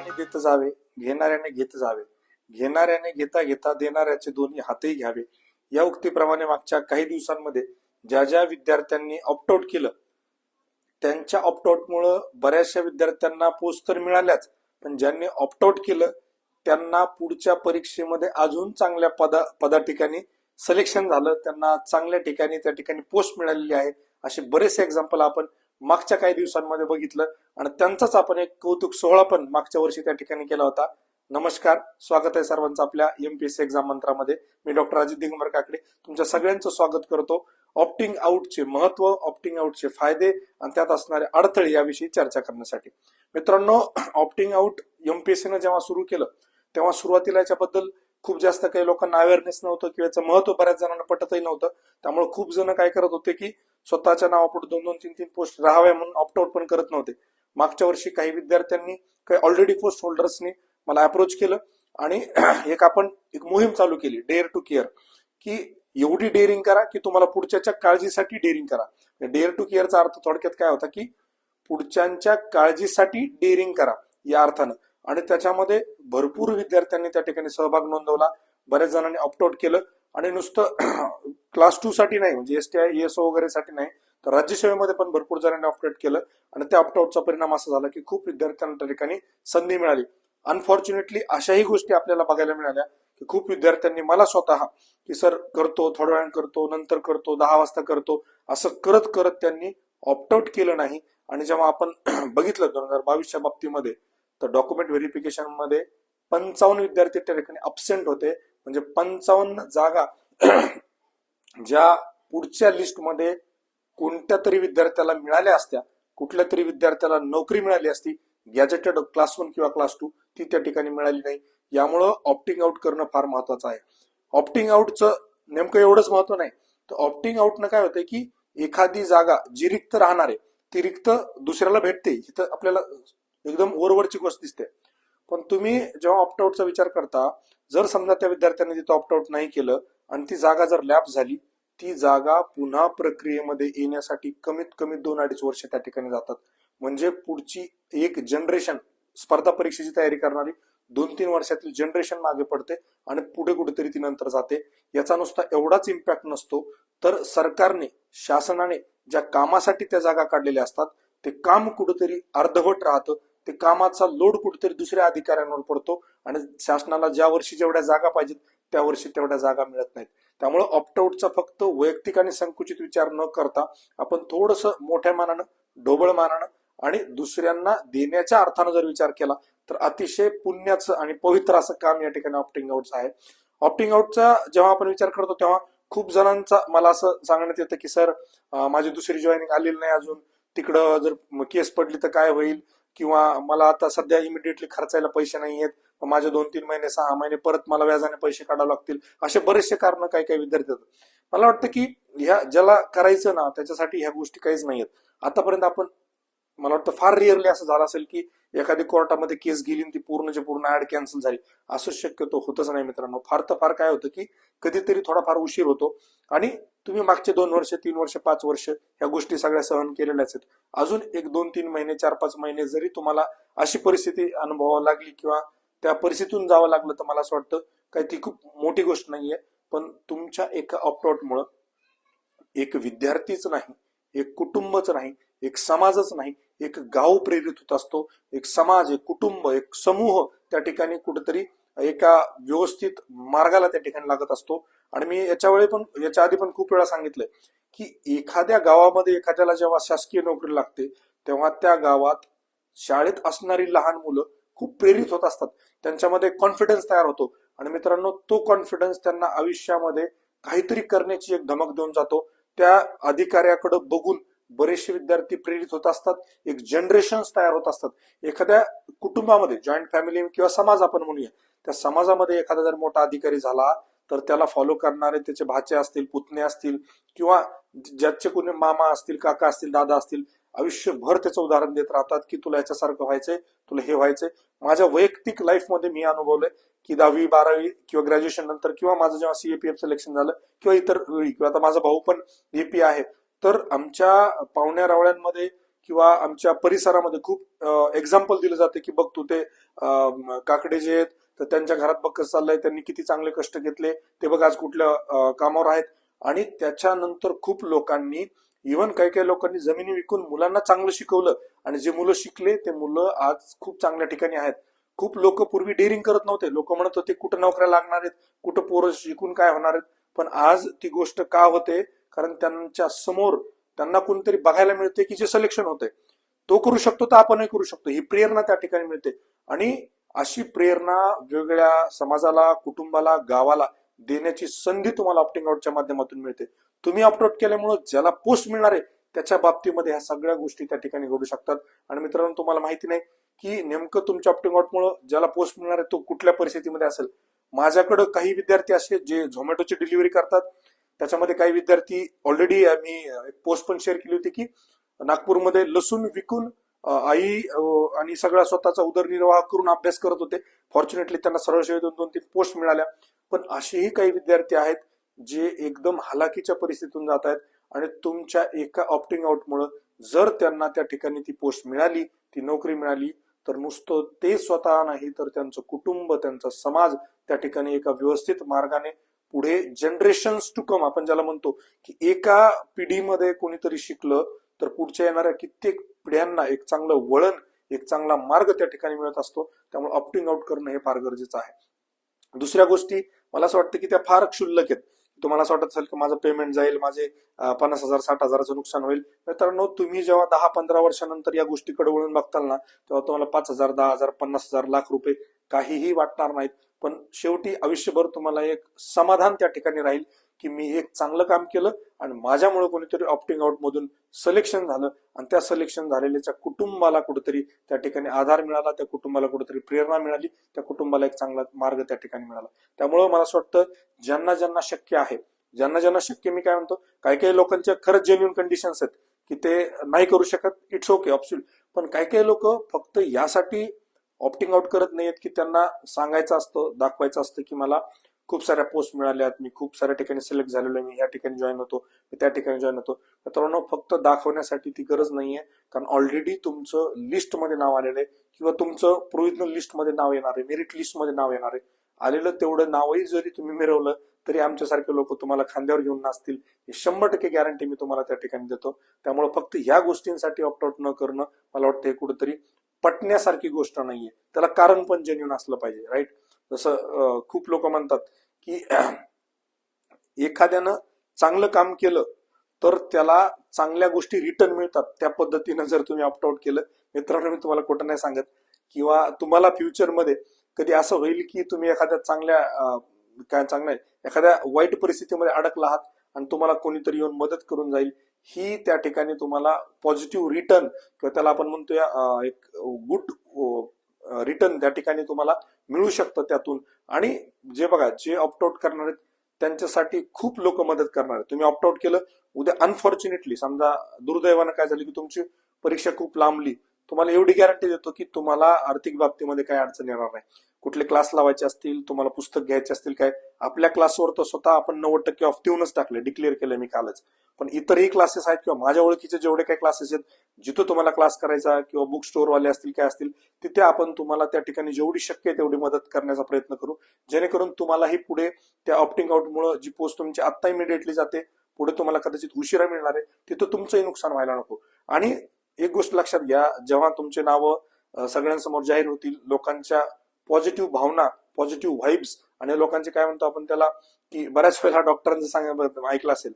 देणाऱ्याने देत जावे घेणाऱ्याने घेत जावे. घेणाऱ्याने घेता घेता देणाऱ्याचे दोन्ही हातही घ्यावे. या उक्तीप्रमाणे मागच्या काही दिवसांमध्ये ज्या ज्या विद्यार्थ्यांनी ऑप्टआउट केलं त्यांच्या ऑप्टआउटमुळं बऱ्याचशा विद्यार्थ्यांना पोस्ट तर मिळाल्याच पण ज्यांनी ऑप्टआउट केलं त्यांना पुढच्या परीक्षेमध्ये अजून चांगल्या पदा पदा ठिकाणी सिलेक्शन झालं त्यांना चांगल्या ठिकाणी त्या ठिकाणी पोस्ट मिळालेली आहे. असे बरेचसे एक्झाम्पल आपण मागच्या काही दिवसांमध्ये बघितलं आणि त्यांचाच आपण एक कौतुक सोहळा पण मागच्या वर्षी त्या ठिकाणी केला होता. नमस्कार स्वागत आहे सर्वांचं आपल्या एमपीएससी एक्झाम मंत्रामध्ये. मी डॉक्टर अजित दिगंबर काकडे. तुमच्या सगळ्यांचं स्वागत करतो. ऑप्टिंग आउटचे महत्त्व ऑप्टिंग आउटचे फायदे आणि त्यात असणारे अडथळे याविषयी चर्चा करण्यासाठी. मित्रांनो ऑप्टिंग आउट एमपीएससीनं जेव्हा सुरू केलं तेव्हा सुरुवातीला याच्याबद्दल खूप जास्त काही लोकांना अवेअरनेस नव्हतं किंवा याचं महत्त्व बऱ्याच जणांना पटतही नव्हतं. त्यामुळे खूप जण काय करत होते की स्वतःच्या नावापुढे दोन दोन तीन तीन पोस्ट राहाव्या म्हणून ऑप्टआउट पण करत नव्हते. मागच्या वर्षी काही विद्यार्थ्यांनी काही ऑलरेडी पोस्ट होल्डर्सनी मला अप्रोच केलं आणि एक आपण एक मोहीम चालू केली डेअर टू केअर की एवढी डेअरिंग करा की तुम्हाला पुढच्याच्या काळजीसाठी डेअरिंग करा. डेअर टू केअरचा अर्थ थोडक्यात काय होता की पुढच्यांच्या काळजीसाठी डेअरिंग करा या अर्थानं. आणि त्याच्यामध्ये भरपूर विद्यार्थ्यांनी त्या ठिकाणी सहभाग नोंदवला. बऱ्याच जणांनी ऑप्टआउट केलं. आणि नुसतं क्लास टू साठी नाही म्हणजे एस टी आय एस वगैरे साठी नाही तर राज्यसेवेमध्ये पण भरपूर जणांनी ऑप्टआउट केलं आणि त्या ऑप्टआउटचा परिणाम असा झाला की खूप विद्यार्थ्यांना त्या ठिकाणी संधी मिळाली. अनफॉर्च्युनेटली अशाही गोष्टी आपल्याला बघायला मिळाल्या की खूप विद्यार्थ्यांनी मला स्वतः की सर करतो थोड्या वेळान करतो नंतर करतो दहा वाजता करतो असं करत करत त्यांनी ऑप्टआउट केलं नाही. आणि जेव्हा आपण बघितलं दोन हजार बावीसच्या बाबतीमध्ये तर डॉक्युमेंट व्हेरिफिकेशनमध्ये पंचावन्न विद्यार्थी त्या ठिकाणी अब्सेंट होते. म्हणजे पंचावन्न जागा ज्या पुढच्या लिस्टमध्ये कोणत्या तरी विद्यार्थ्याला मिळाल्या असत्या कुठल्या तरी विद्यार्थ्याला नोकरी मिळाली असती गॅजेटेड क्लास वन किंवा क्लास टू ती त्या ठिकाणी मिळाली नाही. यामुळं ऑप्टिंग आउट करणं फार महत्वाचं आहे. ऑप्टिंग आउटचं नेमकं एवढंच महत्त्व नाही. तर ऑप्टिंग आउटनं काय होतंय की एखादी जागा जी रिक्त राहणार आहे ती रिक्त दुसऱ्याला भेटते. इथं आपल्याला एकदम ओरवरची गोष्ट दिसते. पण तुम्ही जेव्हा ऑप्टआउटचा विचार करता जर समजा त्या विद्यार्थ्यांनी तिथं ऑप्टआउट नाही केलं आणि ती जागा जर लॅप झाली ती जागा पुन्हा प्रक्रियेमध्ये येण्यासाठी कमीत कमी दोन अडीच वर्ष त्या ठिकाणी जातात. म्हणजे पुढची एक जनरेशन स्पर्धा परीक्षेची तयारी करणारी दोन तीन वर्षातली जनरेशन मागे पडते आणि पुढे कुठेतरी ती नंतर जाते. याचा नुसता एवढाच इम्पॅक्ट नसतो. तर सरकारने शासनाने ज्या कामासाठी त्या जागा काढलेल्या असतात ते काम कुठेतरी अर्धवट राहतं. ते कामाचा लोड कुठेतरी दुसऱ्या अधिकाऱ्यांवर पडतो आणि शासनाला ज्या वर्षी जेवढ्या जागा पाहिजेत त्या वर्षी तेवढ्या जागा मिळत नाहीत. त्यामुळे ऑप्टआउटचा फक्त वैयक्तिक आणि संकुचित विचार न करता आपण थोडस मोठ्या मानानं ढोबळ मानानं आणि दुसऱ्यांना देण्याच्या अर्थानं जर विचार केला तर अतिशय पुण्याचं आणि पवित्र असं काम या ठिकाणी ऑप्टिंग आउटचं आहे. ऑप्टिंग आउटचा जेव्हा आपण विचार करतो तेव्हा खूप जणांचा मला असं सांगण्यात येतं की सर माझी दुसरी जॉईनिंग आलेली नाही अजून. तिकडं जर केस पडली तर काय होईल? किंवा मला आता सध्या इमिडिएटली खर्चायला पैसे नाही आहेत माझे दोन तीन महिने सहा महिने परत मला व्याजाने पैसे काढावे लागतील असे बरेचसे कारण काही काही विद्यार्थी आहेत. मला वाटतं की ह्या ज्याला करायचं ना त्याच्यासाठी ह्या गोष्टी काहीच नाही आहेत आतापर्यंत आपण मला वाटतं फार रिअरली असं झालं असेल की एखादी कोर्टामध्ये केस गेली आणि ती पूर्णच्या पूर्ण ऍड कॅन्सल झाली असं शक्यतो होतच नाही मित्रांनो. फार तर फार काय होतं की कधीतरी थोडाफार उशीर होतो आणि तुम्ही मागचे दोन वर्ष तीन वर्ष पाच वर्ष ह्या गोष्टी सगळ्या सहन केलेल्याच आहेत. अजून एक दोन तीन महिने चार पाच महिने जरी तुम्हाला अशी परिस्थिती अनुभवावी लागली किंवा त्या परिस्थितीतून जावं लागलं तर मला असं वाटतं काही ती खूप मोठी गोष्ट नाहीये. पण तुमच्या एका ऑप्टआउटमुळं एक विद्यार्थीच नाही एक कुटुंबच नाही एक समाजच नाही एक गाव प्रेरित होत असतो एक समाज एक कुटुंब एक समूह त्या ठिकाणी कुठेतरी एका व्यवस्थित मार्गाला त्या ठिकाणी लागत असतो. आणि मी याच्या वेळी पण याच्या आधी पण खूप वेळा सांगितलंय की एखाद्या गावामध्ये एखाद्याला जेव्हा शासकीय नोकरी लागते तेव्हा त्या गावात शाळेत असणारी लहान मुलं खूप प्रेरित होत असतात. त्यांच्यामध्ये कॉन्फिडन्स तयार होतो. आणि मित्रांनो तो कॉन्फिडन्स त्यांना आयुष्यामध्ये काहीतरी करण्याची एक धमक देऊन जातो. त्या अधिकाऱ्याकडे बघून बरेचसे विद्यार्थी प्रेरित होत असतात. एक जनरेशन तयार होत असतात. एखाद्या कुटुंबामध्ये जॉईंट फॅमिली किंवा समाज आपण म्हणूया त्या समाजामध्ये एखादा जर मोठा अधिकारी झाला तर त्याला फॉलो करणारे त्याचे भाचे असतील पुतणे असतील किंवा ज्याचे कोणी मामा असतील काका असतील दादा असतील आयुष्यभर त्याचं उदाहरण देत राहतात की तुला याच्यासारखं व्हायचंय तुला हे व्हायचंय. माझ्या वैयक्तिक लाईफमध्ये मी अनुभवलंय की दहावी बारावी किंवा ग्रॅज्युएशन नंतर किंवा माझं जेव्हा सीएपीएफ सिलेक्शन झालं किंवा इतर वेळी किंवा आता माझा भाऊ पण एपी आहे तर आमच्या पाहुण्या रावळ्यांमध्ये किंवा आमच्या परिसरामध्ये खूप एक्झाम्पल दिलं जाते की बघ तू ते काकडे जे आहेत तर त्यांच्या घरात बघ कसं चाललंय त्यांनी किती चांगले कष्ट घेतले ते बघ आज कुठल्या कामावर आहेत. आणि त्याच्यानंतर खूप लोकांनी इव्हन काही काही लोकांनी जमिनी विकून मुलांना चांगलं शिकवलं आणि जे मुलं शिकले ते मुलं आज खूप चांगल्या ठिकाणी आहेत. खूप लोक पूर्वी डेअरिंग करत नव्हते. लोक म्हणत होते कुठं नोकऱ्या लागणार आहेत कुठं पोरं शिकून काय होणार आहेत. पण आज ती गोष्ट का होते कारण त्यांच्यासमोर त्यांना कोणतरी बघायला मिळते की जे सिलेक्शन होते तो करू शकतो तर आपणही करू शकतो. ही प्रेरणा त्या ठिकाणी मिळते. आणि अशी प्रेरणा वेगवेगळ्या समाजाला कुटुंबाला गावाला देण्याची संधी तुम्हाला ऑप्टिंग आउटच्या माध्यमातून मिळते. तुम्ही ऑप्टआउट केल्यामुळे ज्याला पोस्ट मिळणार आहे त्याच्या बाबतीमध्ये ह्या सगळ्या गोष्टी त्या ठिकाणी घडू शकतात. आणि मित्रांनो तुम्हाला माहिती नाही की नेमकं तुमच्या ऑप्टिंग आउटमुळे ज्याला पोस्ट मिळणार आहे तो कुठल्या परिस्थितीमध्ये असेल? माझ्याकडे काही विद्यार्थी असे जे झोमॅटोची डिलिव्हरी करतात त्याच्यामध्ये काही विद्यार्थी ऑलरेडी मी एक पोस्ट पण शेअर केली होती की नागपूरमध्ये लसूण विकून आई आणि सगळा स्वतःचा उदरनिर्वाह करून अभ्यास करत होते. फॉर्च्युनेटली त्यांना सरळ सेवे दोन दोन तीन पोस्ट मिळाल्या. पण असेही काही विद्यार्थी आहेत जे एकदम हलाखीच्या परिस्थितीतून जात आहेत आणि तुमच्या एका ऑप्टिंग आउटमुळे जर त्यांना त्या ठिकाणी ती पोस्ट मिळाली ती नोकरी मिळाली तर नुसतं ते स्वतः नाही तर त्यांचं कुटुंब त्यांचा समाज त्या ठिकाणी एका व्यवस्थित मार्गाने पुढे जनरेशन्स टू कम आपण ज्याला म्हणतो की एका पिढीमध्ये कोणीतरी शिकलं तर पुढच्या येणाऱ्या कित्येक पिढ्यांना एक चांगलं वळण एक चांगला मार्ग त्या ठिकाणी मिळत असतो. त्यामुळे ऑप्टिंग आउट करणं हे फार गरजेचं आहे. दुसऱ्या गोष्टी मला असं वाटतं की त्या फार क्षुल्लक आहेत. तुम्हाला असं वाटत असेल की माझं पेमेंट जाईल माझे पन्नास हजार साठ हजाराचं नुकसान होईल. मित्रांनो तुम्ही जेव्हा दहा पंधरा वर्षानंतर या गोष्टीकडे वळून बघताल ना तेव्हा तुम्हाला पाच हजार दहा हजार पन्नास हजार लाख रुपये काहीही वाटणार नाहीत. पण शेवटी आयुष्यभर तुम्हाला एक समाधान त्या ठिकाणी राहील की मी एक चांगलं काम केलं आणि माझ्यामुळे कोणीतरी ऑप्टिंग आउट मधून सिलेक्शन झालं आणि त्या सिलेक्शन झालेल्याच्या कुटुंबाला कुठेतरी त्या ठिकाणी आधार मिळाला त्या कुटुंबाला कुठेतरी प्रेरणा मिळाली त्या कुटुंबाला एक चांगला मार्ग त्या ठिकाणी मिळाला. त्यामुळं मला असं वाटतं ज्यांना ज्यांना शक्य आहे ज्यांना ज्यांना शक्य मी काय म्हणतो काही काही लोकांच्या खरंच जेन्युन कंडिशन्स आहेत की ते नाही करू शकत इट्स ओके ऑप्शन पण काही काही लोक फक्त यासाठी ऑप्टिंग आउट करत नाहीयेत की त्यांना सांगायचं असतं दाखवायचं असतं की मला खूप साऱ्या पोस्ट मिळाल्यात मी खूप साऱ्या ठिकाणी सिलेक्ट झालेलो आहे मी या ठिकाणी जॉईन होतो मी त्या ठिकाणी जॉईन होतो. मित्रांनो फक्त दाखवण्यासाठी ती गरज नाहीये कारण ऑलरेडी तुमचं लिस्टमध्ये नाव आलेलं आहे किंवा तुमचं प्रोविजनल लिस्टमध्ये नाव येणार आहे मेरिट लिस्टमध्ये नाव येणार आहे. आलेलं तेवढं नावही जरी तुम्ही मिळवलं तरी आमच्यासारखे लोक तुम्हाला खांद्यावर घेऊन नाचतील. हे शंभर टक्के गॅरंटी मी तुम्हाला त्या ठिकाणी देतो. त्यामुळे फक्त ह्या गोष्टींसाठी ऑप्ट आउट न करणं मला वाटतं हे कुठेतरी पटण्यासारखी गोष्ट नाहीये. त्याला कारण पण जेन्युन असलं पाहिजे राईट जसं खूप लोक म्हणतात की एखाद्यानं चांगलं काम केलं तर त्याला चांगल्या गोष्टी रिटर्न मिळतात. त्या पद्धतीनं जर तुम्ही ऑप्ट आउट केलं मित्रांनो मी तुम्हाला खोटं नाही सांगत. किंवा तुम्हाला फ्युचरमध्ये कधी असं होईल की तुम्ही एखाद्या चांगल्या काय चांगल्या एखाद्या वाईट परिस्थितीमध्ये अडकला आहात आणि तुम्हाला कोणीतरी येऊन मदत करून जाईल ही त्या ठिकाणी तुम्हाला पॉझिटिव्ह रिटर्न किंवा त्याला आपण म्हणतोया एक गुड रिटर्न त्या ठिकाणी तुम्हाला मिळू शकतं त्यातून. आणि जे बघा जे ऑप्ट आउट करणार आहेत त्यांच्यासाठी खूप लोक मदत करणार आहेत. तुम्ही ऑप्ट आउट केलं उद्या अनफॉर्च्युनेटली समजा दुर्दैवानं काय झालं की तुमची परीक्षा खूप लांबली तुम्हाला एवढी गॅरंटी देतो की तुम्हाला आर्थिक बाबतीमध्ये काही अडचण येणार नाही. कुठले क्लास लावायचे असतील तुम्हाला पुस्तक घ्यायचे असतील काय? आपल्या क्लासवर तर स्वतः आपण नव्वद टक्के ऑफ देऊनच टाकले डिक्लेअर केलं मी कालच. पण इतरही क्लासेस आहेत किंवा माझ्या ओळखीचे जेवढे काही क्लासेस आहेत जिथं तुम्हाला क्लास करायचा किंवा बुक स्टोअरवाले असतील काय असतील तिथे आपण तुम्हाला त्या ठिकाणी जेवढी शक्य आहे तेवढी मदत करण्याचा प्रयत्न करू. जेणेकरून तुम्हालाही पुढे त्या ऑप्टिंग आउटमुळे जी पोस्ट तुमची आत्ता इमिडिएटली जाते पुढे तुम्हाला कदाचित उशिरा मिळणार आहे तिथं तुमचंही नुकसान व्हायला नको. आणि एक गोष्ट लक्षात घ्या जेव्हा तुमचे नावं सगळ्यांसमोर जाहीर होतील लोकांच्या पॉझिटिव्ह भावना पॉझिटिव्ह व्हाईब्स आणि लोकांचे काय म्हणतो आपण त्याला की बऱ्याच वेळेला डॉक्टरांचं सांग ऐकलं असेल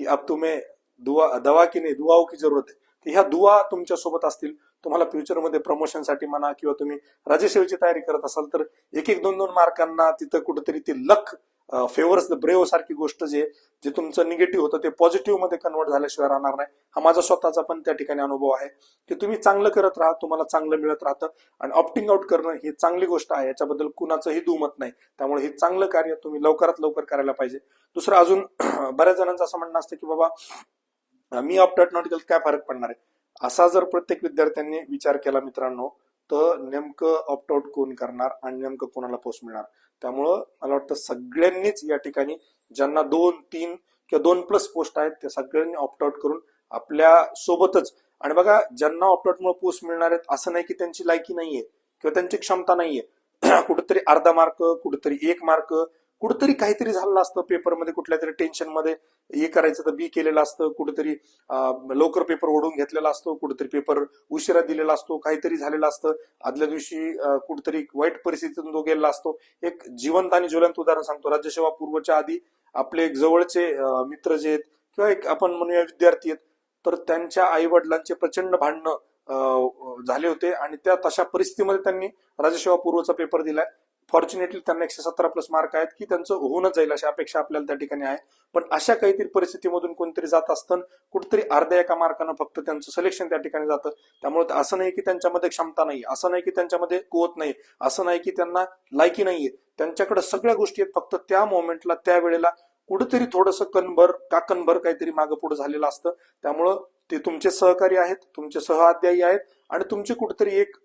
की अब तुम्ही दुवा दवा की नाही दुवाओ की जरूरत आहे. तर ह्या दुवा तुमच्यासोबत असतील तुम्हाला फ्युचरमध्ये प्रमोशनसाठी म्हणा किंवा तुम्ही राज्यसेवेची तयारी करत असाल तर एक एक दोन दोन मार्कांना तिथं कुठेतरी ते लख फेवर्स द ब्रेव सारखी गोष्ट जे जे तुमचं निगेटिव्ह होतं ते पॉझिटिव्हमध्ये कन्वर्ट झाल्याशिवाय राहणार नाही. हा माझा स्वतःचा पण त्या ठिकाणी अनुभव आहे की तुम्ही चांगलं करत राहा तुम्हाला चांगलं मिळत राहतं. आणि ऑप्टिंग आउट करणं ही चांगली गोष्ट आहे याच्याबद्दल कुणाचंही दुमत नाही. त्यामुळे हे चांगलं कार्य तुम्ही लवकरात लवकर करायला पाहिजे. दुसरं अजून बऱ्याच जणांचं असं म्हणणं असतं की बाबा मी ऑप्ट आउट नॉट केलं काय फरक पडणार आहे? असा जर प्रत्येक विद्यार्थ्यांनी विचार केला मित्रांनो तर नेमकं ऑप्ट आउट कोण करणार आणि नेमकं कोणाला पोस्ट मिळणार? त्यामुळं मला वाटतं सगळ्यांनीच या ठिकाणी ज्यांना दोन तीन किंवा दोन प्लस पोस्ट आहेत त्या सगळ्यांनी ऑप्ट आउट करून आपल्या सोबतच आणि बघा ज्यांना ऑप्ट आउटमुळे पोस्ट मिळणार आहेत असं नाही की त्यांची लायकी नाहीये किंवा त्यांची क्षमता नाहीये. कुठेतरी अर्धा मार्क कुठेतरी एक मार्क कुठंतरी काहीतरी झालं असतं पेपरमध्ये कुठल्या तरी टेन्शनमध्ये हे ए करायचं तर बी केलेलं असतं कुठेतरी लवकर पेपर ओढून घेतलेला असतो कुठेतरी पेपर उशिरा दिलेला असतो काहीतरी झालेलं असतं. आदल्या दिवशी कुठंतरी कुठेतरी वाईट परिस्थितीतून तो गेलेला असतो. एक जिवंत आणि ज्वलंत उदाहरण सांगतो. राज्यसेवा पूर्वच्या आधी आपले एक जवळचे मित्र जे आहेत किंवा एक आपण म्हणूया विद्यार्थी आहेत तर त्यांच्या आई वडिलांचे प्रचंड भांडणं झाले होते. आणि त्या तशा परिस्थितीमध्ये त्यांनी राज्यसेवा पूर्वचा पेपर दिलाय. फॉर्च्युनेटली त्यांना एकशे सतरा प्लस मार्क आहेत की त्यांचं होऊनच जाईल अशी अपेक्षा आपल्याला त्या ठिकाणी आहे. पण अशा काहीतरी परिस्थितीमधून कोणतरी जात असतं कुठेतरी अर्ध्या एका मार्कानं फक्त त्यांचं सिलेक्शन त्या ठिकाणी जातं. त्यामुळे असं नाही की त्यांच्यामध्ये क्षमता नाही असं नाही की त्यांच्यामध्ये कुवत नाही असं नाही की त्यांना लायकी नाहीये. त्यांच्याकडे सगळ्या गोष्टी आहेत फक्त त्या मोमेंटला त्या वेळेला कुठेतरी थोडंसं कणभर का कणभर काहीतरी मागं पुढे झालेलं असतं. त्यामुळं ते तुमचे सहकारी आहेत तुमचे सहअध्यायी आहेत आणि तुमचे कुठेतरी एक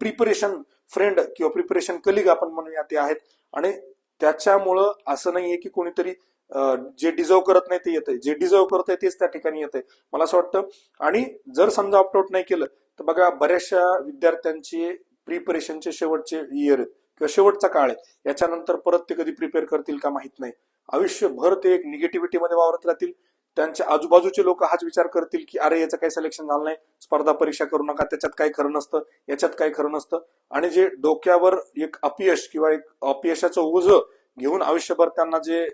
प्रिपरेशन फ्रेंड किंवा प्रिपरेशन कलिग आपण म्हणूया ते आहेत. आणि त्याच्यामुळं असं नाहीये की कोणीतरी जे डिझर्व करत नाही ते येतंय. जे डिझर्व करत आहे तेच त्या ठिकाणी येतंय. मला असं वाटतं. आणि जर समजा ऑप्टआउट नाही केलं तर बघा बऱ्याचशा विद्यार्थ्यांचे प्रिपरेशनचे शेवटचे इयर आहेत. किंवा शेवटचा काळ आहे. याच्यानंतर परत ते कधी प्रिपेअर करतील का माहीत नाही. आयुष्यभर ते एक निगेटिव्हिटीमध्ये वावरत राहतील. त्यांच्या आजूबाजूचे लोक हाच विचार करतील की अरे याचं काही सिलेक्शन झालं नाही. स्पर्धा परीक्षा करू नका. त्याच्यात काही खरं नसतं. याच्यात काही खरं नसतं. आणि जे डोक्यावर एक अपयश किंवा एक अपयशाचं ओझ घेऊन आयुष्यभर त्यांना जे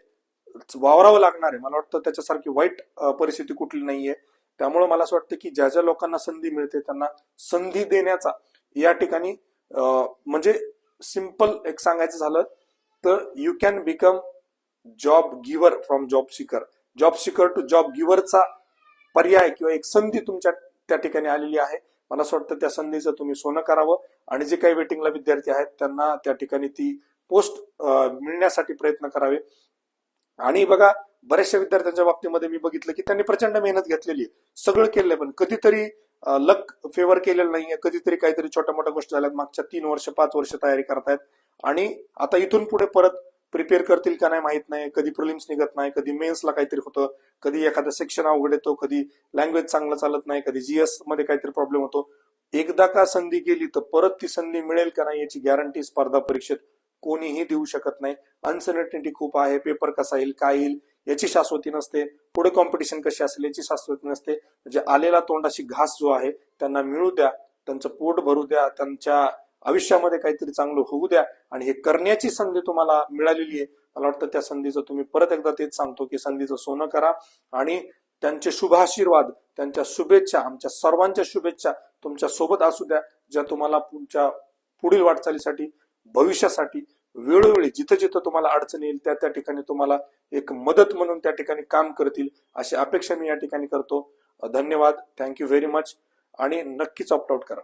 वावरावं लागणार आहे मला वाटतं त्याच्यासारखी वाईट परिस्थिती कुठली नाहीये. त्यामुळे मला असं वाटतं की ज्या ज्या लोकांना संधी मिळते त्यांना संधी देण्याचा या ठिकाणी म्हणजे सिंपल एक सांगायचं झालं तर you can become job giver from job seeker job seeker to job गिव्हरचा पर्याय किंवा एक संधी तुमच्या त्या ठिकाणी आलेली आहे. मला असं वाटतं त्या संधीचं तुम्ही सोनं करावं आणि जे काही वेटिंगला विद्यार्थी आहेत त्यांना त्या ठिकाणी ती पोस्ट मिळण्यासाठी प्रयत्न करावे. आणि बघा बऱ्याचशा विद्यार्थ्यांच्या बाबतीमध्ये मी बघितलं की त्यांनी प्रचंड मेहनत घेतलेली आहे. सगळं केलंय पण कधीतरी लक फेवर केलेलं नाहीये. कधीतरी काहीतरी छोट्या मोठ्या गोष्टी झाल्यात. मागच्या तीन वर्ष पाच वर्ष तयारी करतायत. आणि आता इथून पुढे परत प्रिपेअर करतील का नाही माहीत नाही कधी प्रिलिम्स निघत नाही कधी मेन्सला काहीतरी होतं कधी एखादं सेक्शन अवघड येतो कधी लँग्वेज चांगलं चालत नाही कधी जीएसमध्ये काहीतरी प्रॉब्लेम होतो. एकदा का संधी गेली तर परत ती संधी मिळेल का नाही याची गॅरंटी स्पर्धा परीक्षेत कोणीही देऊ शकत नाही. अनसर्टनिटी खूप आहे पेपर कसा येईल काय येईल याची शाश्वती नसते. पुढे कॉम्पिटिशन कशी असेल याची शाश्वती नसते. म्हणजे आलेला तोंडाशी घास जो आहे त्यांना मिळू द्या त्यांचं पोट भरू द्या त्यांच्या आयुष्यामध्ये काहीतरी चांगलं होऊ द्या आणि हे करण्याची संधी तुम्हाला मिळालेली आहे. मला वाटतं त्या संधीचं तुम्ही परत एकदा तेच सांगतो की संधीचं सोनं करा आणि त्यांचे शुभाशीर्वाद त्यांच्या शुभेच्छा आमच्या सर्वांच्या शुभेच्छा तुमच्यासोबत असू द्या ज्या तुम्हाला तुमच्या पुढील वाटचालीसाठी भविष्यासाठी वेळोवेळी जिथं जिथं तुम्हाला अडचण येईल त्या त्या ठिकाणी तुम्हाला एक मदत म्हणून त्या ठिकाणी काम करतील अशी अपेक्षा मी या ठिकाणी करतो. धन्यवाद. थँक्यू व्हेरी मच आणि नक्कीच ऑप्ट आउट करा.